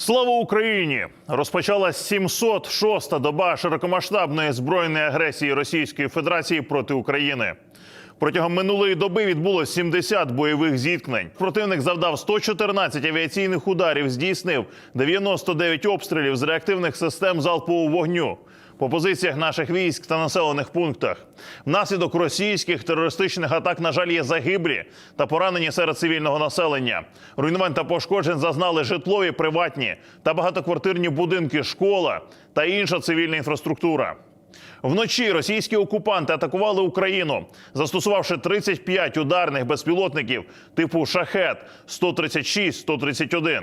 Слава Україні! Розпочалась 706-та доба широкомасштабної збройної агресії Російської Федерації проти України. Протягом минулої доби відбулось 70 бойових зіткнень. Противник завдав 114 авіаційних ударів, здійснив 99 обстрілів з реактивних систем залпового вогню по позиціях наших військ та населених пунктах. Внаслідок російських терористичних атак, на жаль, є загиблі та поранені серед цивільного населення. Руйнувань та пошкоджень зазнали житлові, приватні та багатоквартирні будинки, школа та інша цивільна інфраструктура. Вночі російські окупанти атакували Україну, застосувавши 35 ударних безпілотників типу шахет 136-131.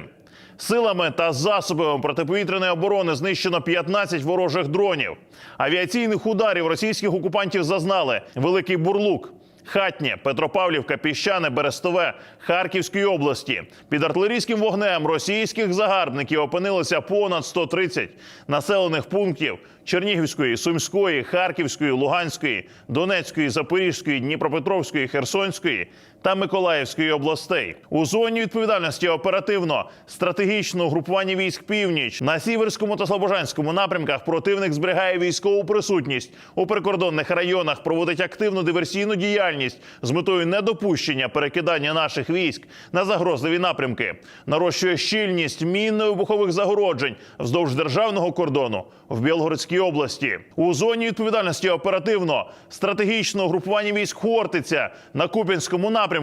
Силами та засобами протиповітряної оборони знищено 15 ворожих дронів. Авіаційних ударів російських окупантів зазнали Великий Бурлук, Хатнє, Петропавлівка, Піщане, Берестове, Харківської області. Під артилерійським вогнем російських загарбників опинилося понад 130 населених пунктів Чернігівської, Сумської, Харківської, Луганської, Донецької, Запорізької, Дніпропетровської, Херсонської та Миколаївської областей. У зоні відповідальності оперативно стратегічного групування військ північ на сіверському та слобожанському напрямках противник зберігає військову присутність у прикордонних районах, проводить активну диверсійну діяльність з метою недопущення перекидання наших військ на загрозливі напрямки, нарощує щільність мінно-вибухових загороджень вздовж державного кордону в Білгородській області. У зоні відповідальності оперативно стратегічного групування військ Хортиця на Куп'янському напрямку.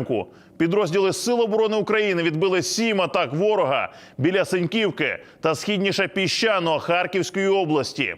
Підрозділи Сил оборони України відбили сім атак ворога біля Сеньківки та східніше піщано Харківської області.